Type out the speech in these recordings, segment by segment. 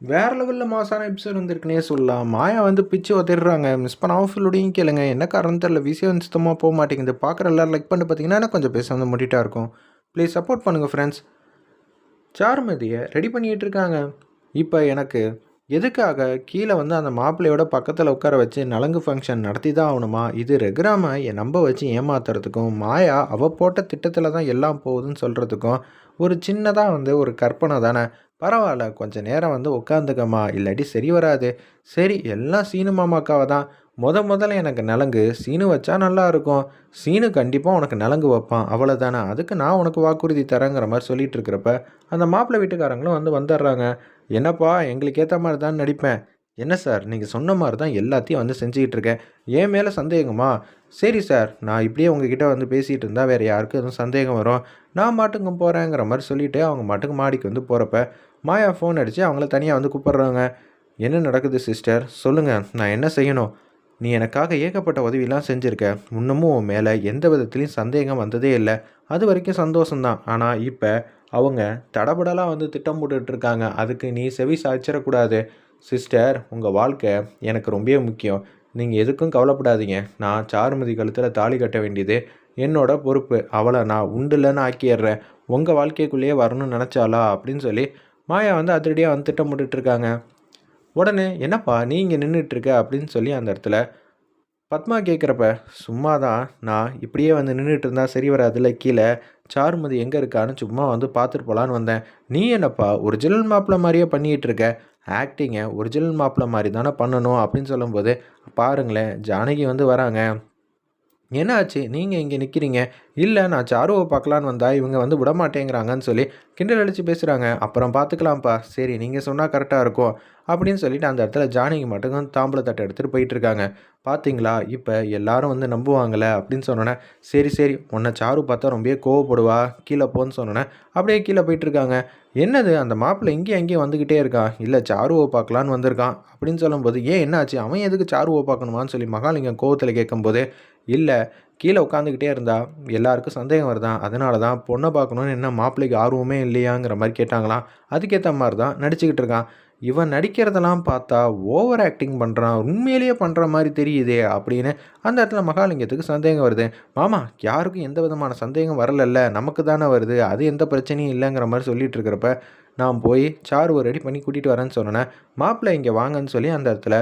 வேறு லெவலில் மாசான எபிசோட் வந்திருக்குனே சொல்லலாம். மாயா வந்து பிச்சு உதறாங்க மிஸ் பண்ணாமல் ஃபுல்லோடையும் கேளுங்க. என்ன காரணம் தெரில விஷயம் சுத்தமாக போக மாட்டேங்குது. பார்க்குற எல்லாரும் லைக் பண்ணி பார்த்தீங்கன்னா கொஞ்சம் பேச வந்து முட்டிட்டா இருக்கும். ப்ளீஸ் சப்போர்ட் பண்ணுங்கள் ஃப்ரெண்ட்ஸ் சாருமதியை ரெடி பண்ணிகிட்டு இருக்காங்க. இப்போ எனக்கு எதுக்காக கீழே வந்து அந்த மாப்பிள்ளையோட பக்கத்தில் உட்கார வச்சு நலங்கு ஃபங்க்ஷன் நடத்தி தான் ஆகணுமா? இது ரெகுராம என் நம்ப வச்சு ஏமாத்துறதுக்கும் மாயா அவள் போட்ட திட்டத்தில் தான் எல்லாம் போகுதுன்னு சொல்கிறதுக்கும் ஒரு சின்னதாக வந்து ஒரு கற்பனை தானே? பரவாயில்ல கொஞ்சம் நேரம் வந்து உட்காந்துக்கம்மா. இல்லாட்டி சரி வராது. சரி எல்லாம் சீனு மாமாக்காவை தான். முத முதல்ல எனக்கு நலங்கு. சீனு வச்சா நல்லா இருக்கும். சீனு கண்டிப்பாக உனக்கு நலங்கு வைப்பான். அவ்வளோதானே அதுக்கு நான் உனக்கு வாக்குறுதி தரேங்கிற மாதிரி சொல்லிட்டு இருக்கிறப்ப அந்த மாப்பிள்ளை வீட்டுக்காரங்களும் வந்து வந்துடுறாங்க. என்னப்பா எங்களுக்கு ஏற்ற மாதிரி தான் நடிப்பேன். என்ன சார் நீங்கள் சொன்ன மாதிரி தான் எல்லாத்தையும் வந்து செஞ்சுக்கிட்டு இருக்கேன். என் மேலே சந்தேகமா? சரி சார் நான் இப்படியே உங்ககிட்ட வந்து பேசிகிட்டு இருந்தால் வேறு யாருக்கும் எதுவும் சந்தேகம் வரும். நான் மாட்டுங்க போகிறேங்கிற மாதிரி சொல்லிவிட்டு அவங்க மாட்டுக்கு மாடிக்கு வந்து போகிறப்ப மாயா ஃபோன் அடித்து அவங்கள தனியாக வந்து கூப்பிட்றாங்க. என்ன நடக்குது சிஸ்டர் சொல்லுங்கள் நான் என்ன செய்யணும்? நீ எனக்காக ஏகப்பட்ட உதவியெல்லாம் செஞ்சுருக்க. இன்னமும் உன் மேலே எந்த விதத்துலேயும் சந்தேகம் வந்ததே இல்லை. அது வரைக்கும் சந்தோஷம்தான். ஆனால் இப்போ அவங்க தடபடலாக வந்து திட்டம் போட்டுட்ருக்காங்க அதுக்கு நீ செவி சாய்ச்சிடக்கூடாது. சிஸ்டர் உங்கள் வாழ்க்கை எனக்கு ரொம்பவே முக்கியம். நீங்கள் எதுக்கும் கவலைப்படாதீங்க. நான் சாருமதி கழுத்தில் தாலி கட்ட வேண்டியது. என்னோட பொறுப்பு. அவளை நான் உண்டுலன்னு ஆக்கிடுறேன். உங்கள் வாழ்க்கைக்குள்ளேயே வரணும்னு நினச்சாலா அப்படின்னு சொல்லி மாயா வந்து அதிரடியாக வந்து திட்டம் இருக்காங்க. உடனே என்னப்பா நீ இங்கே நின்றுட்டுருக்க அப்படின்னு சொல்லி அந்த இடத்துல பத்மா கேட்குறப்ப சும்மா தான் நான் இப்படியே வந்து நின்றுட்டு இருந்தால் சரி வராதுல கீழே. சாருமதி எங்கே இருக்கான்னு சும்மா வந்து பார்த்துட்டு போகலான்னு வந்தேன். நீ என்னப்பா ஒரிஜினல் மாப்பிள்ள மாதிரியே பண்ணிகிட்டு இருக்க? ஆக்டிங்கை ஒரிஜினல் மாப்பிள்ள மாதிரி தானே பண்ணணும்? அப்படின்னு சொல்லும்போது பாருங்களேன் ஜானகி வந்து வராங்க. என்ன ஆச்சு நீங்கள் இங்கே நிற்கிறீங்க இல்லை நான் சாருவை பார்க்கலான்னு வந்தால் இவங்க வந்து விட மாட்டேங்கிறாங்கன்னு சொல்லி கிண்டல் அடித்து பேசுகிறாங்க அப்புறம் பார்த்துக்கலாம்ப்பா சரி நீங்கள் சொன்னால் கரெக்டாக இருக்கும் அப்படின்னு சொல்லிட்டு அந்த இடத்துல ஜானகி மட்டும் தாம்பளை தட்டை எடுத்துகிட்டு போயிட்டுருக்காங்க பார்த்தீங்களா இப்போ எல்லாரும் வந்து நம்புவாங்களே அப்படின்னு சொன்னோன்னே சரி சரி உன்னை சாரு பார்த்தா ரொம்பவே கோவப்படுவா. கீழே போன்னு சொன்னோன்னே அப்படியே கீழே போயிட்டுருக்காங்க என்னது? அந்த மாப்பிள்ளை இங்கேயும் அங்கேயும் வந்துக்கிட்டே இருக்கான் இல்லை சாருவை பார்க்கலான்னு வந்திருக்கான் அப்படின்னு சொல்லும்போது ஏன் என்னாச்சு? அவன் எதுக்கு சாருவை பார்க்கணுமான்னு சொல்லி மகாலிங்கம் கோவத்தில் கேட்கும்போது இல்லை கீழே உட்காந்துக்கிட்டே இருந்தா எல்லாருக்கும் சந்தேகம் வருதான் அதனால தான் பொண்ணை பார்க்கணுன்னு என்ன மாப்பிள்ளைக்கு ஆர்வமே இல்லையாங்கிற மாதிரி கேட்டாங்களாம். அதுக்கேற்ற மாதிரி தான் நடிச்சுக்கிட்டு இருக்கான். இவன் நடிக்கிறதெல்லாம் பார்த்தா ஓவர் ஆக்டிங் பண்ணுறான் உண்மையிலேயே பண்ணுற மாதிரி தெரியுதே அப்படின்னு அந்த இடத்துல மகாலிங்கத்துக்கு சந்தேகம் வருது. மாமா யாருக்கும் எந்த விதமான சந்தேகம் வரலல்ல. நமக்கு தானே வருது. அது எந்த பிரச்சனையும் இல்லைங்கிற மாதிரி சொல்லிட்டு இருக்கிறப்ப நான் போய் சாருவை ரெடி பண்ணி கூட்டிகிட்டு வரேன்னு சொன்னேன். மாப்பிள்ளை இங்கே வாங்கன்னு சொல்லி அந்த இடத்துல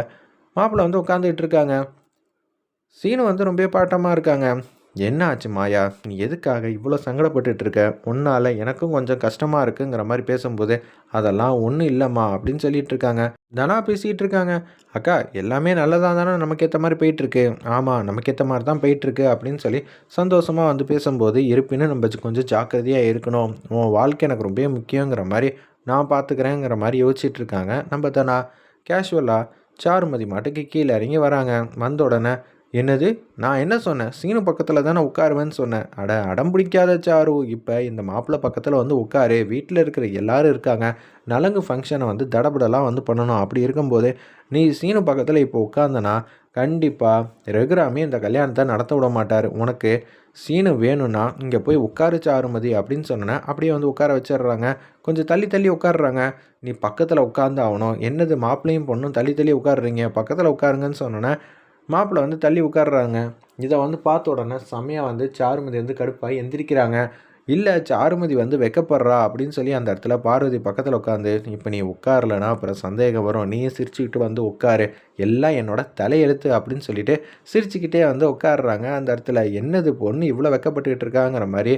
மாப்பிள்ளை வந்து உட்காந்துக்கிட்டு இருக்காங்க. சீனு வந்து ரொம்ப பாட்டமாக இருக்காங்க. என்ன ஆச்சு மாயா? நீ எதுக்காக இவ்வளோ சங்கடப்பட்டுட்டு இருக்க உன்னால் எனக்கும் கொஞ்சம் கஷ்டமாக இருக்குங்கிற மாதிரி பேசும்போது அதெல்லாம் ஒன்றும் இல்லைம்மா அப்படின்னு சொல்லிட்டு இருக்காங்க தனா பேசிகிட்டு இருக்காங்க அக்கா எல்லாமே நல்லதாக தானே நமக்கு ஏற்ற மாதிரி போயிட்டுருக்கு ஆமாம் நமக்கு ஏற்ற மாதிரி தான் போயிட்டுருக்கு அப்படின்னு சொல்லி சந்தோஷமாக வந்து பேசும்போது இருப்பினும் நம்ம கொஞ்சம் ஜாக்கிரதையாக இருக்கணும். உன் வாழ்க்கை எனக்கு ரொம்ப முக்கியங்கிற மாதிரி நான் பார்த்துக்கிறேங்கிற மாதிரி யோசிச்சுட்டு இருக்காங்க நம்ம தனா. கேஷுவலாக சாருமதி மாட்டுக்கு கீழே இறங்கி வராங்க. வந்த உடனே என்னது? நான் என்ன சொன்னேன்? சீனு பக்கத்தில் தானே உட்காருவேன்னு சொன்னேன். அட அடம் பிடிக்காத சாரு. இப்போ இந்த மாப்பிள்ளை பக்கத்தில் வந்து உட்காரு. வீட்டில் இருக்கிற எல்லாரும் இருக்காங்க. நலங்கு ஃபங்க்ஷனை வந்து தடபடலாம் வந்து பண்ணணும். அப்படி இருக்கும்போது நீ சீனு பக்கத்தில் இப்போ உட்காந்தனா கண்டிப்பாக ரெகுராமே இந்த கல்யாணத்தை நடத்த விட மாட்டார். உனக்கு சீனு வேணும்னா இங்கே போய் உட்காரு சாருமதி அப்படின்னு சொன்னேன் அப்படியே வந்து உட்கார வச்சிடுறாங்க. கொஞ்சம் தள்ளி தள்ளி உட்காடுறாங்க நீ பக்கத்தில் உட்காந்து ஆகணும். என்னது மாப்பிள்ளையும் பொண்ணும் தள்ளி தள்ளி உட்காடுறீங்க பக்கத்தில் உட்காருங்கன்னு சொன்னோன்னே மாப்பிள்ளை வந்து தள்ளி உட்காடுறாங்க இதை வந்து பார்த்த உடனே செம்மையாக வந்து சாருமதி வந்து கடுப்பாக எந்திரிக்கிறாங்க. இல்லை சாருமதி வந்து வெக்கப்படுறா அப்படின்னு சொல்லி அந்த இடத்துல பார்வதி பக்கத்தில் உட்காந்து இப்போ நீ உட்காரலனா அப்புறம் சந்தேகம் வரும். நீயும் சிரிச்சுக்கிட்டு வந்து உட்காரு. எல்லாம் என்னோட தலையெழுத்து அப்படின்னு சொல்லிட்டு சிரிச்சுக்கிட்டே வந்து உட்காடுறாங்க அந்த இடத்துல என்னது பொண்ணு இவ்வளோ வெக்கப்பட்டுக்கிட்டு இருக்காங்கிற மாதிரி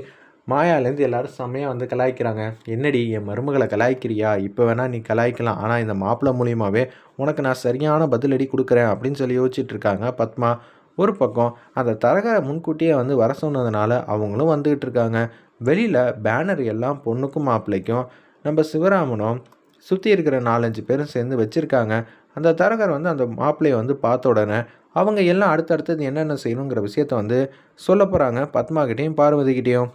மாயாலேருந்து எல்லோரும் செம்மையாக வந்து கலாய்க்கிறாங்க. என்னடி என் மருமகளை கலாய்க்கிறியா? இப்போ வேணால் நீ கலாய்க்கலாம். ஆனால் இந்த மாப்பிள்ளை மூலியமாகவே உனக்கு நான் சரியான பதிலடி கொடுக்குறேன் அப்படின்னு சொல்லி யோசிச்சுட்டு இருக்காங்க பத்மா. ஒரு பக்கம் அந்த தரகரை முன்கூட்டியே வந்து வர சொன்னதுனால அவங்களும் வந்துக்கிட்டு இருக்காங்க. வெளியில் பேனர் எல்லாம் பொண்ணுக்கும் மாப்பிள்ளைக்கும் நம்ம சிவராமனும் சுற்றி இருக்கிற நாலஞ்சு பேரும் சேர்ந்து வச்சுருக்காங்க. அந்த தரகர் வந்து அந்த மாப்பிள்ளையை வந்து பார்த்த உடனே அவங்க எல்லாம் அடுத்தடுத்தது என்னென்ன செய்யணுங்கிற விஷயத்த வந்து சொல்ல போகிறாங்க பத்மாக்கிட்டேயும் பார்வதிக்கிட்டேயும்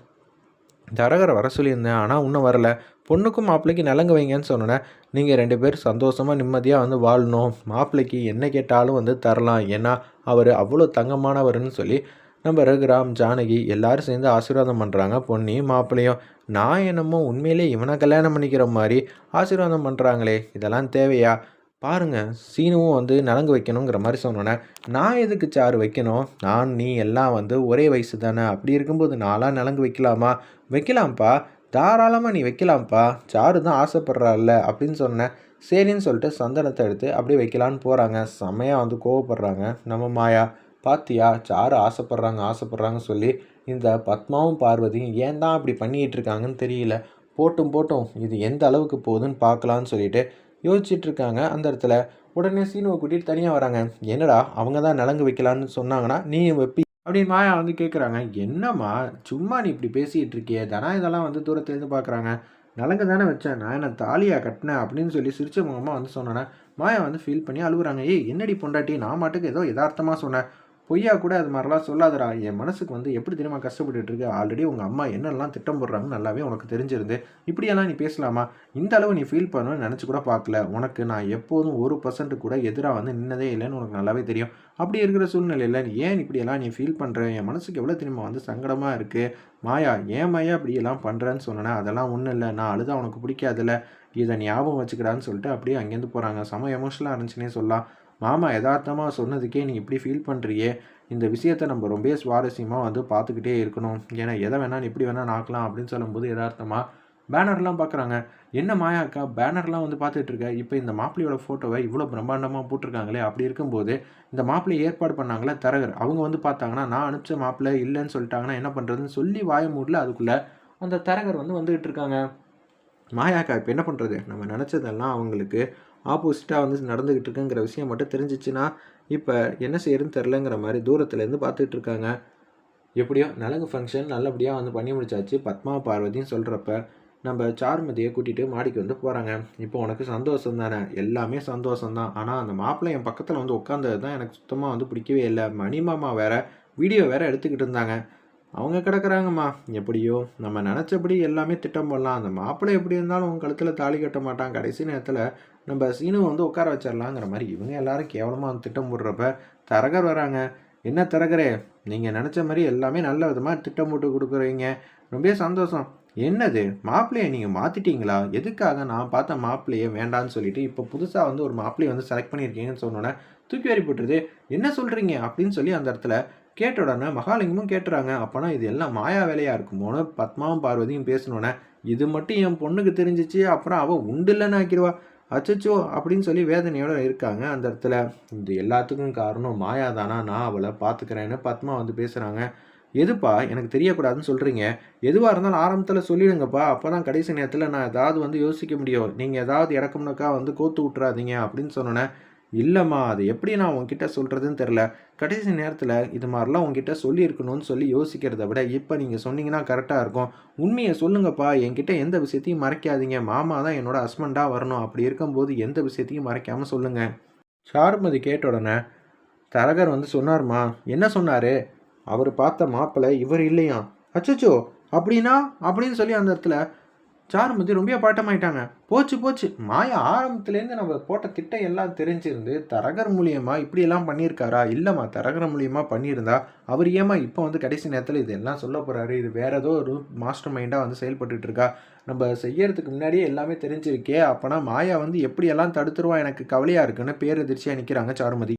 தரகரை வர சொல்லியிருந்தேன் ஆனால் இன்னும் வரல. பொண்ணுக்கும் மாப்பிள்ளைக்கு நலங்கு வைங்கன்னு சொன்னேன் நீங்கள் ரெண்டு பேர் சந்தோஷமாக நிம்மதியாக வந்து வாழணும். மாப்பிள்ளைக்கு என்ன கேட்டாலும் வந்து தரலாம். ஏன்னா அவர் அவ்வளோ தங்கமானவர்னு சொல்லி நம்ம ரகுராம் ஜானகி எல்லாரும் சேர்ந்து ஆசீர்வாதம் பண்ணுறாங்க பொண்ணையும் மாப்பிள்ளையும். நான் என்னமோ உண்மையிலே இவனை கல்யாணம் பண்ணிக்கிற மாதிரி ஆசீர்வாதம் பண்ணுறாங்களே இதெல்லாம் தேவையா? பாருங்க சீனுவும் வந்து நலங்கு வைக்கணுங்கிற மாதிரி சொன்னோன்னே நான் எதுக்கு சாறு வைக்கணும்? நான் நீ எல்லாம் வந்து ஒரே வயசு தானே அப்படி இருக்கும்போது நான்லாம் நலங்கு வைக்கலாமா? வைக்கலாம்ப்பா. தாராளமாக நீ வைக்கலாம்ப்பா. சாரு தான் ஆசைப்பட்றாள்ல அப்படின்னு சொன்னேன் சரின்னு சொல்லிட்டு சந்தனத்தை எடுத்து அப்படியே வைக்கலான்னு போகிறாங்க செம்மையாக வந்து கோவப்படுறாங்க. நம்ம மாயா பாத்தியா சாரு ஆசைப்பட்றாங்க ஆசைப்பட்றாங்கன்னு சொல்லி இந்த பத்மாவும் பார்வதியும் ஏன் தான் அப்படி பண்ணிகிட்டு இருக்காங்கன்னு தெரியல. போட்டும் போட்டும். இது எந்த அளவுக்கு போகுதுன்னு பார்க்கலான்னு சொல்லிட்டு யோசிச்சுட்டு இருக்காங்க அந்த இடத்துல உடனே சீனுவை கூட்டிகிட்டு தனியாக வராங்க. என்னடா அவங்க தான் நலங்கு வைக்கலான்னு சொன்னாங்கன்னா நீ வைப்பி அப்படின்னு மாயா வந்து கேட்குறாங்க என்னம்மா சும்மா நீ இப்படி பேசிகிட்டு இருக்கியே தனா இதெல்லாம் வந்து தூரத்துலேருந்து பார்க்குறாங்க நலங்கு தானே வச்சேன். நான் என்ன தாலியாக கட்டினேன்? அப்படின்னு சொல்லி சிரிச்ச முகமாக வந்து சொன்னேன் மாயா வந்து ஃபீல் பண்ணி அழுகுறாங்க. ஏய் என்னடி பொண்டாட்டி? நான் மாட்டுக்கு ஏதோ யதார்த்தமாக சொன்னேன். பொய்யா கூட அது மாதிரிலாம் சொல்லாதடா. என் மனசுக்கு வந்து எப்படி தெரியுமா கஷ்டப்பட்டுட்டு இருக்கு? ஆல்ரெடி உங்கள் அம்மா என்னெல்லாம் திட்டம் போடுறாங்கன்னு நல்லாவே உனக்கு தெரிஞ்சிருந்து இப்படியெல்லாம் நீ பேசலாமா? இந்த அளவு நீ ஃபீல் பண்ணணும்னு நினச்சி கூட பார்க்கல. உனக்கு நான் எப்போதும் ஒரு பர்சன்ட் கூட எதிராக வந்து நின்னதே இல்லைன்னு உனக்கு நல்லாவே தெரியும். அப்படி இருக்கிற சூழ்நிலையில் நீ ஏன் இப்படியெல்லாம் நீ ஃபீல் பண்ணுற என் மனசுக்கு எவ்வளோ தெரியுமா வந்து சங்கடமாக இருக்குது மாயா ஏன் மாயா இப்படியெல்லாம் பண்ணுறேன்னு சொன்னேன் அதெல்லாம் ஒன்றும் இல்லை. நான் அழுதா உனக்கு பிடிக்காதுல்ல. இதை ஞாபகம் வச்சுக்கிறான்னு சொல்லிட்டு அப்படியே அங்கேருந்து போகிறாங்க செம எமோஷனலாக இருந்துச்சுன்னே சொல்லலாம். மாமா யதார்த்தமாக சொன்னதுக்கே நீ இப்படி ஃபீல் பண்ணுறியே இந்த விஷயத்தை நம்ம ரொம்ப சுவாரஸ்யமாக வந்து பார்த்துக்கிட்டே இருக்கணும். ஏன்னா எதை வேணால் நீ எப்படி வேணால் நாக்கலாம் அப்படின்னு சொல்லும்போது யதார்த்தமாக பேனர்லாம் பார்க்குறாங்க என்ன மாயா அக்கா பேனர்லாம் வந்து பார்த்துட்டு இருக்க? இப்போ இந்த மாப்பிள்ளையோட ஃபோட்டோவை இவ்வளோ பிரம்மாண்டமாக போட்டிருக்காங்களே அப்படி இருக்கும்போது இந்த மாப்பிள்ளை ஏற்பாடு பண்ணாங்களே தரகர். அவங்க வந்து பார்த்தாங்கன்னா நான் அனுப்பிச்ச மாப்பிள்ளை இல்லைன்னு சொல்லிட்டாங்கன்னா என்ன பண்ணுறதுன்னு சொல்லி வாய மூடல அதுக்குள்ளே அந்த தரகர் வந்து வந்துகிட்டு இருக்காங்க. மாயாக்கா இப்போ என்ன பண்ணுறது நம்ம நினச்சதெல்லாம் அவங்களுக்கு ஆப்போசிட்டாக வந்து நடந்துக்கிட்டு இருக்குங்கிற விஷயம் மட்டும் தெரிஞ்சிச்சுன்னா இப்போ என்ன செய்யறதுன்னு தெரிலங்கிற மாதிரி தூரத்துலேருந்து பார்த்துட்டு இருக்காங்க. எப்படியோ நலங்கு ஃபங்க்ஷன் நல்லபடியாக வந்து பண்ணி முடிச்சாச்சு. பத்மா பார்வதின்னு சொல்கிறப்ப நம்ம சார்மதியை கூட்டிகிட்டு மாடிக்கு வந்து போகிறாங்க இப்போ உனக்கு சந்தோஷம் தானே? எல்லாமே சந்தோஷம் தான் ஆனால் அந்த மாப்பிள்ளை என் பக்கத்தில் வந்து உட்காந்தது தான் எனக்கு சுத்தமாக வந்து பிடிக்கவே இல்லை. மணி மாமா வேற வீடியோ வேறு எடுத்துக்கிட்டு இருந்தாங்க. அவங்க கிடக்குறாங்கம்மா. எப்படியோ நம்ம நினச்சபடி எல்லாமே திட்டம் போடலாம். அந்த மாப்பிள்ளை எப்படி இருந்தாலும் உங்கள் கழுத்தில் தாலி கட்ட மாட்டான். கடைசி நேரத்தில் நம்ம சீனுவை வந்து உட்கார வச்சிடலாங்கிற மாதிரி இவங்க எல்லாரும் கேவலமாக வந்து திட்டம் போடுறப்ப தரகர் வராங்க. என்ன தரகரே நீங்கள் நினச்ச மாதிரி எல்லாமே நல்ல விதமாக திட்டம் போட்டு கொடுக்குறீங்க. ரொம்ப சந்தோஷம். என்னது? மாப்பிள்ளையை நீங்கள் மாற்றிட்டீங்களா எதுக்காக நான் பார்த்த மாப்பிள்ளையை வேண்டான்னு சொல்லிட்டு இப்போ புதுசாக வந்து ஒரு மாப்பிள்ளையை வந்து செலக்ட் பண்ணியிருக்கீங்கன்னு சொன்னோன்னே தூக்கி வரி போட்டுருது. என்ன சொல்கிறீங்க அப்படின்னு சொல்லி அந்த இடத்துல கேட்ட உடனே மகாலிங்கமும் கேட்டுறாங்க அப்போனா இது எல்லாம் மாயா வேலையாக இருக்குமோன்னு பத்மாவும் பார்வதியும் பேசணுன்னே இது மட்டும் என் பொண்ணுக்கு தெரிஞ்சிச்சு அப்புறம் அவள் உண்டு இல்லைன்னு ஆக்கிடுவா. அச்சச்சோ அப்படின்னு சொல்லி வேதனையோடு இருக்காங்க அந்த இடத்துல. இது எல்லாத்துக்கும் காரணம் மாயா தானா? நான் அவளை பார்த்துக்கிறேன்னு பத்மா வந்து பேசுகிறாங்க எதுப்பா? எனக்கு தெரியக்கூடாதுன்னு சொல்கிறீங்க எதுவாக இருந்தாலும் ஆரம்பத்தில் சொல்லிடுங்கப்பா. அப்போ தான் கடைசி நேரத்தில் நான் ஏதாவது வந்து யோசிக்க முடியும். நீங்கள் ஏதாவது இறக்கம்னாக்கா வந்து கோத்து விட்றாதீங்க அப்படின்னு சொன்னோன்னே இல்லைம்மா அது எப்படி நான் உங்ககிட்ட சொல்கிறதுன்னு தெரில கடைசி நேரத்தில் இது மாதிரிலாம் உங்ககிட்ட சொல்லியிருக்கணும்னு சொல்லி யோசிக்கிறத விட இப்போ நீங்கள் சொன்னீங்கன்னா கரெக்டாக இருக்கும். உண்மையை சொல்லுங்கப்பா என்கிட்ட எந்த விஷயத்தையும் மறைக்காதீங்க. மாமா தான் என்னோட ஹஸ்பண்டாக வரணும். அப்படி இருக்கும்போது எந்த விஷயத்தையும் மறைக்காமல் சொல்லுங்கள் சாருமதி கேட்ட உடனே தரகர் வந்து சொன்னார்மா என்ன சொன்னார்? அவர் பார்த்த மாப்பிள்ளை இவர் இல்லையா அச்சச்சோ அப்படின்னா? அப்படின்னு சொல்லி அந்த இடத்துல சாருமதி ரொம்ப பாட்டமாயிட்டாங்க போச்சு போச்சு. மாயா ஆரம்பத்துலேருந்து நம்ம போட்ட திட்டம் எல்லாம் தெரிஞ்சிருந்து தரகர் மூலியமாக இப்படியெல்லாம் பண்ணியிருக்காரா? இல்லைம்மா தரகர் மூலியமாக பண்ணியிருந்தா அவர் ஏமா இப்போ வந்து கடைசி நேரத்தில் இதெல்லாம் சொல்ல போகிறாரு இது வேற ஏதோ ஒரு மாஸ்டர் மைண்டாக வந்து செயல்பட்டு இருக்கா நம்ம செய்யறதுக்கு முன்னாடியே எல்லாமே தெரிஞ்சிருக்கே அப்போனா மாயா வந்து எப்படியெல்லாம் தடுத்துருவா? எனக்கு கவலையாக இருக்குன்னு பேரதிர்ச்சியாக நிற்கிறாங்க சாருமதி.